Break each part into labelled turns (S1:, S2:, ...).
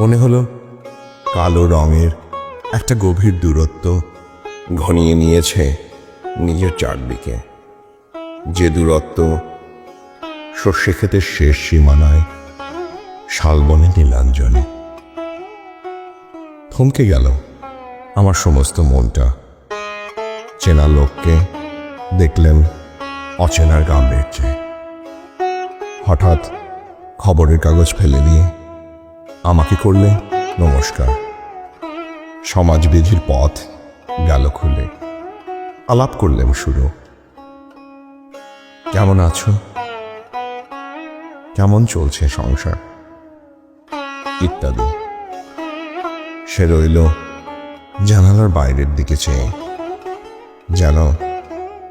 S1: মনে হলো কালো রঙের একটা গভীর দূরত্ব ঘনিয়ে নিয়েছে নিজের চারদিকে। যে দূরত্ব শস্যে ক্ষেতের শেষ সীমানায় শালবনে নীলাঞ্জনে। থমকে গেল আমার সমস্ত মনটা। চেনা লোককে দেখলেন অচেনার গাম্ভীর্যে। হঠাৎ খবরের কাগজ ফেলে দিয়ে আমাকে করলে? নমস্কার। সমাজবিধির পথ গেল খুলে। আলাপ করলেন শুরু। কেমন আছো? কেমন চলছে সংসার? ইত্যাদি। সে রইল জানালার বাইরের দিকে চেয়ে। যেন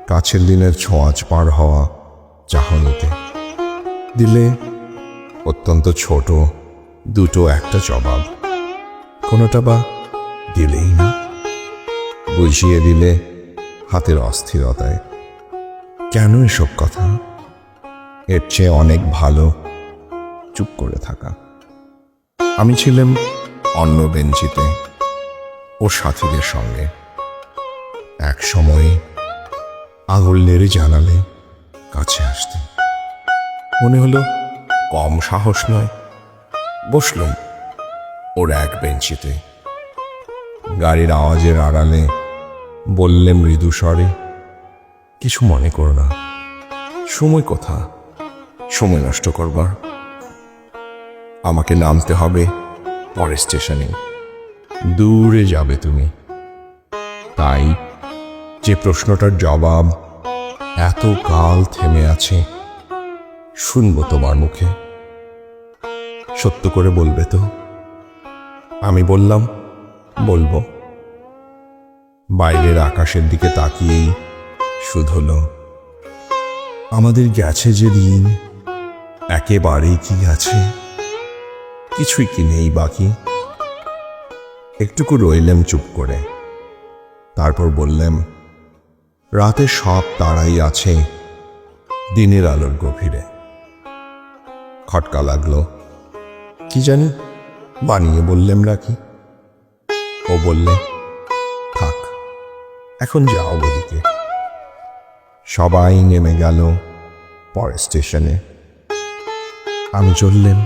S1: কাছের দিনের ছোঁয়াচ পার হওয়া চাহনিতে। দিলে অত্যন্ত ছোট দুটো একটা জবাব। কোনোটা বা দিলেই না? বুঝিয়ে দিলে হাতের অস্থিরতায়। কেন এসব কথা? এর চেয়ে অনেক ভালো চুপ করে থাকা। আমি ছিলাম অন্য বেঞ্চিতে ও সাথীদের সঙ্গে। এক সময়ে আঙুল নেড়ে জানালে কাছে আসতে। মনে হলো কম সাহস নয়। বসলুম ওর এক বেঞ্চিতে। গাড়ির আওয়াজের আড়ালে বললে মৃদু স্বরে, কিছু মনে করো না। সময় কথা। সময় নষ্ট করবার। আমাকে নামতে হবে পরের স্টেশনে। দূরে যাবে তুমি। তাই যে প্রশ্নটার জবাব এত কাল থেমে আছে, শুনব তোমার মুখে। সত্য করে বলবে তো? আমি বললাম, বলব। বাইরের আকাশের দিকে তাকিয়েই শুধলো আমাদের গেছে যে দিন, একেবারেই কি আছে? কিছুই কি নেই বাকি? একটুকু রইলেম চুপ করে। তারপর বললেম, রাতে সব তারাই আছে দিনের আলোর গভীরে। খটকা লাগল। কি জানি? বানিয়ে বললেম রাখি ও বললে, থাক, এখন যাও ওদিকে। সবাই নেমে গেল পরের স্টেশনে। আমি চললেন